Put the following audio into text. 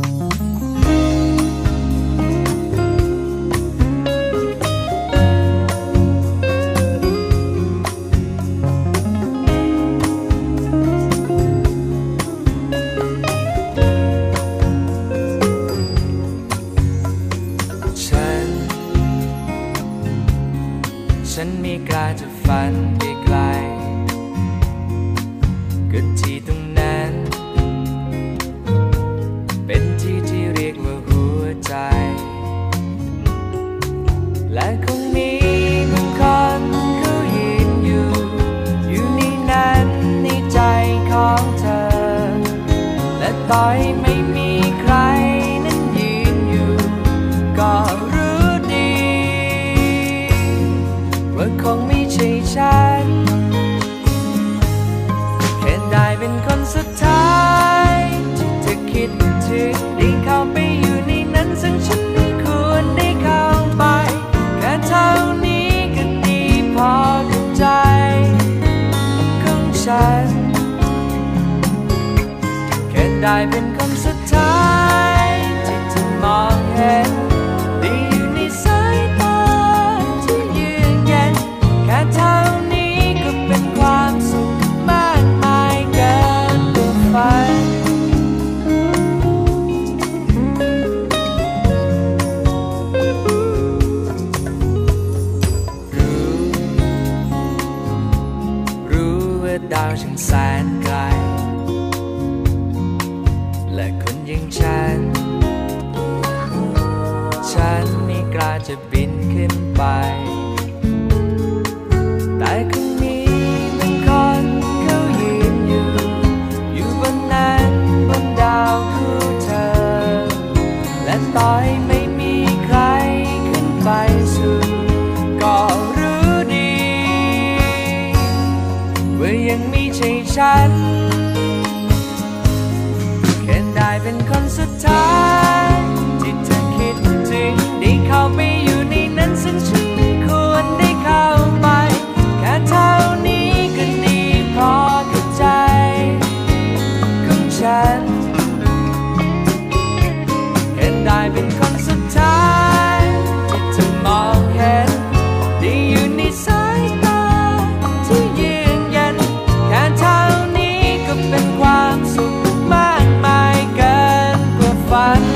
ฉันฉันไม่กล้าจะฝันไปไกล ไปไม่มี ได้เป็นคนสุดท้ายที่เธอมองเห็นได้อยู่ในสายตาที่ยืนยันแค่เท่านี้ก็เป็นความสุขมากมายเกินตัวฝันรู้ รู้ว่าดาวช่างแสนไกล และคนอย่างฉัน ฉันไม่กล้าจะบินขึ้นไป แต่คงมีบางคนเขายืนอยู่ อยู่บนนั้นบนดาวคู่เธอ และต่อยไม่มีใครขึ้นไปสู่ก็รู้ดี ว่ายังไม่ใช่ฉัน กินได้เป็นคนสุดท้ายที่เธอคิดถึงได้เข้าไปอยู่ในนั้นซึ่งฉันควรได้เข้าไป แค่เท่านี้ก็ดีพอกับใจของฉัน find